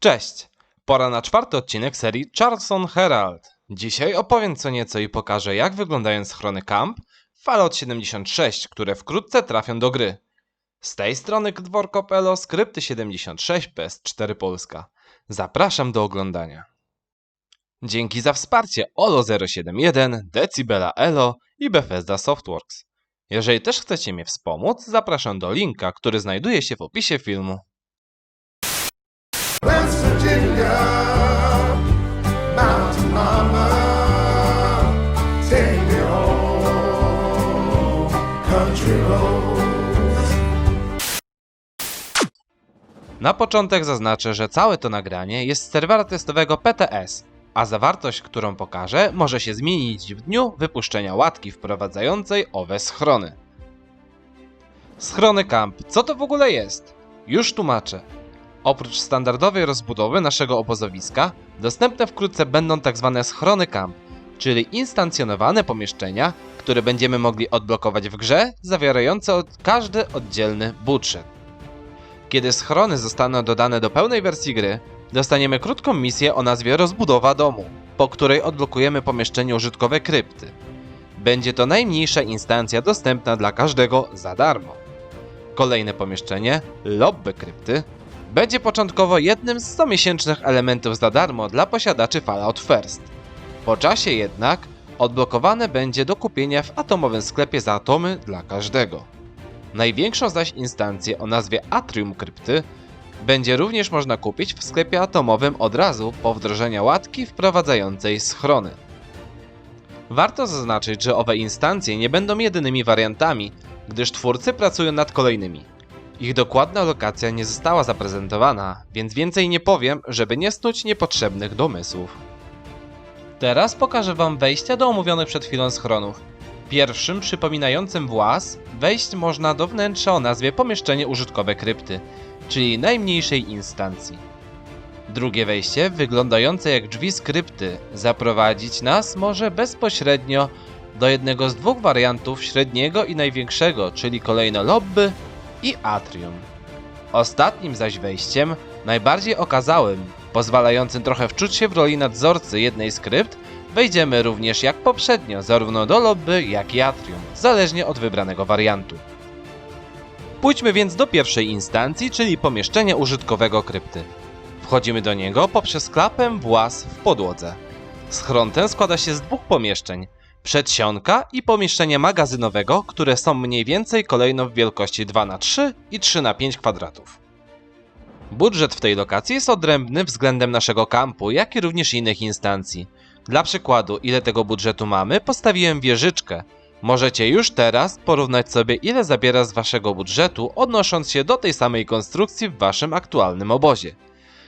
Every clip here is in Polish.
Cześć! Pora na czwarty odcinek serii Charleston Herald. Dzisiaj opowiem co nieco i pokażę jak wyglądają schrony Camp Fallout 76, które wkrótce trafią do gry. Z tej strony Dworkop Elo, skrypty 76 PS4 Polska. Zapraszam do oglądania. Dzięki za wsparcie Olo071, Decibela Elo i Bethesda Softworks. Jeżeli też chcecie mnie wspomóc, zapraszam do linka, który znajduje się w opisie filmu. Na początek zaznaczę, że całe to nagranie jest z serwera testowego PTS, a zawartość, którą pokażę, może się zmienić w dniu wypuszczenia łatki wprowadzającej owe schrony. Schrony Camp, co to w ogóle jest? Już tłumaczę. Oprócz standardowej rozbudowy naszego obozowiska, dostępne wkrótce będą tzw. schrony Camp, czyli instancjonowane pomieszczenia, które będziemy mogli odblokować w grze, zawierające każdy oddzielny budżet. Kiedy schrony zostaną dodane do pełnej wersji gry, dostaniemy krótką misję o nazwie Rozbudowa domu, po której odblokujemy pomieszczenie użytkowe krypty. Będzie to najmniejsza instancja dostępna dla każdego za darmo. Kolejne pomieszczenie, lobby krypty, będzie początkowo jednym z comiesięcznych elementów za darmo dla posiadaczy Fallout First. Po czasie jednak odblokowane będzie do kupienia w atomowym sklepie za atomy dla każdego. Największą zaś instancję o nazwie Atrium Krypty będzie również można kupić w sklepie atomowym od razu po wdrożeniu łatki wprowadzającej schrony. Warto zaznaczyć, że owe instancje nie będą jedynymi wariantami, gdyż twórcy pracują nad kolejnymi. Ich dokładna lokacja nie została zaprezentowana, więc więcej nie powiem, żeby nie snuć niepotrzebnych domysłów. Teraz pokażę Wam wejścia do omówionych przed chwilą schronów. Pierwszym, przypominającym włas, wejść można do wnętrza o nazwie pomieszczenie użytkowe krypty, czyli najmniejszej instancji. Drugie wejście, wyglądające jak drzwi z krypty, zaprowadzić nas może bezpośrednio do jednego z dwóch wariantów średniego i największego, czyli kolejno lobby i atrium. Ostatnim zaś wejściem, najbardziej okazałym, pozwalającym trochę wczuć się w roli nadzorcy jednej z krypt, wejdziemy również jak poprzednio, zarówno do lobby, jak i atrium, zależnie od wybranego wariantu. Pójdźmy więc do pierwszej instancji, czyli pomieszczenia użytkowego krypty. Wchodzimy do niego poprzez klapę włas w podłodze. Schron ten składa się z dwóch pomieszczeń. Przedsionka i pomieszczenia magazynowego, które są mniej więcej kolejno w wielkości 2 na 3 i 3 na 5 kwadratów. Budżet w tej lokacji jest odrębny względem naszego kampu, jak i również innych instancji. Dla przykładu, ile tego budżetu mamy, postawiłem wieżyczkę. Możecie już teraz porównać sobie, ile zabiera z waszego budżetu, odnosząc się do tej samej konstrukcji w waszym aktualnym obozie.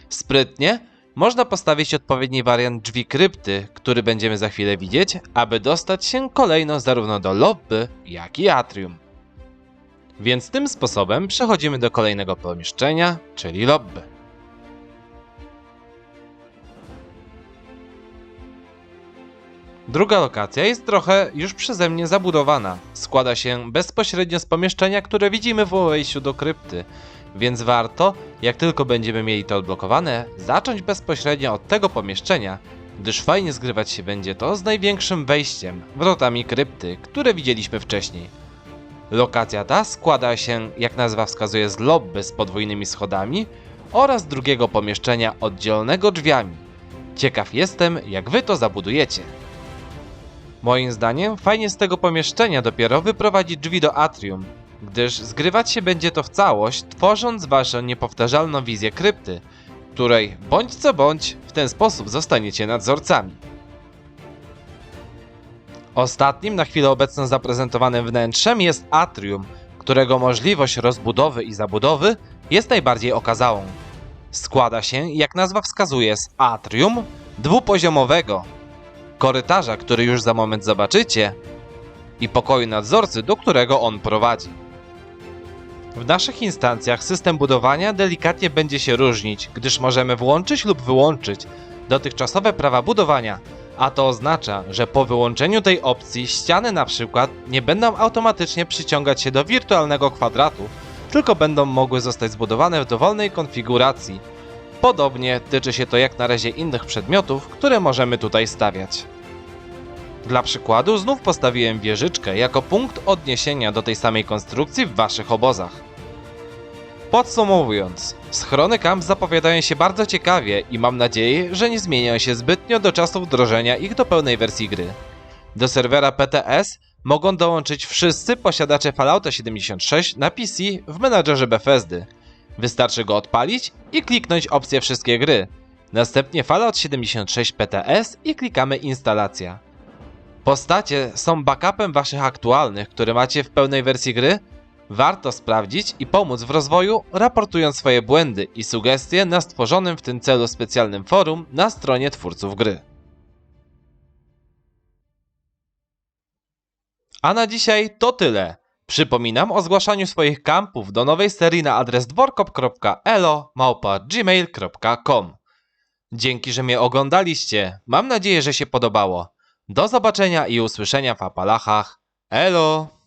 Sprytnie można postawić odpowiedni wariant drzwi krypty, który będziemy za chwilę widzieć, aby dostać się kolejno zarówno do lobby, jak i atrium. Więc tym sposobem przechodzimy do kolejnego pomieszczenia, czyli lobby. Druga lokacja jest trochę już przeze mnie zabudowana. Składa się bezpośrednio z pomieszczenia, które widzimy w wejściu do krypty, więc warto, jak tylko będziemy mieli to odblokowane, zacząć bezpośrednio od tego pomieszczenia, gdyż fajnie zgrywać się będzie to z największym wejściem, wrotami krypty, które widzieliśmy wcześniej. Lokacja ta składa się, jak nazwa wskazuje, z lobby z podwójnymi schodami oraz drugiego pomieszczenia oddzielonego drzwiami. Ciekaw jestem, jak wy to zabudujecie. Moim zdaniem fajnie z tego pomieszczenia dopiero wyprowadzić drzwi do atrium, gdyż zgrywać się będzie to w całość, tworząc waszą niepowtarzalną wizję krypty, której bądź co bądź w ten sposób zostaniecie nadzorcami. Ostatnim na chwilę obecną zaprezentowanym wnętrzem jest atrium, którego możliwość rozbudowy i zabudowy jest najbardziej okazałą. Składa się, jak nazwa wskazuje, z atrium dwupoziomowego, korytarza, który już za moment zobaczycie, i pokoju nadzorcy, do którego on prowadzi. W naszych instancjach system budowania delikatnie będzie się różnić, gdyż możemy włączyć lub wyłączyć dotychczasowe prawa budowania, a to oznacza, że po wyłączeniu tej opcji ściany na przykład nie będą automatycznie przyciągać się do wirtualnego kwadratu, tylko będą mogły zostać zbudowane w dowolnej konfiguracji. Podobnie tyczy się to jak na razie innych przedmiotów, które możemy tutaj stawiać. Dla przykładu znów postawiłem wieżyczkę jako punkt odniesienia do tej samej konstrukcji w waszych obozach. Podsumowując, schrony camp zapowiadają się bardzo ciekawie i mam nadzieję, że nie zmienią się zbytnio do czasu wdrożenia ich do pełnej wersji gry. Do serwera PTS mogą dołączyć wszyscy posiadacze Fallouta 76 na PC w menadżerze Bethesdy. Wystarczy go odpalić i kliknąć opcję wszystkie gry. Następnie Fallout 76 PTS i klikamy instalacja. Postacie są backupem waszych aktualnych, które macie w pełnej wersji gry. Warto sprawdzić i pomóc w rozwoju, raportując swoje błędy i sugestie na stworzonym w tym celu specjalnym forum na stronie twórców gry. A na dzisiaj to tyle. Przypominam o zgłaszaniu swoich kampów do nowej serii na adres dworkop.elo.gmail.com Dzięki, że mnie oglądaliście. Mam nadzieję, że się podobało. Do zobaczenia i usłyszenia w Apalachach. Elo!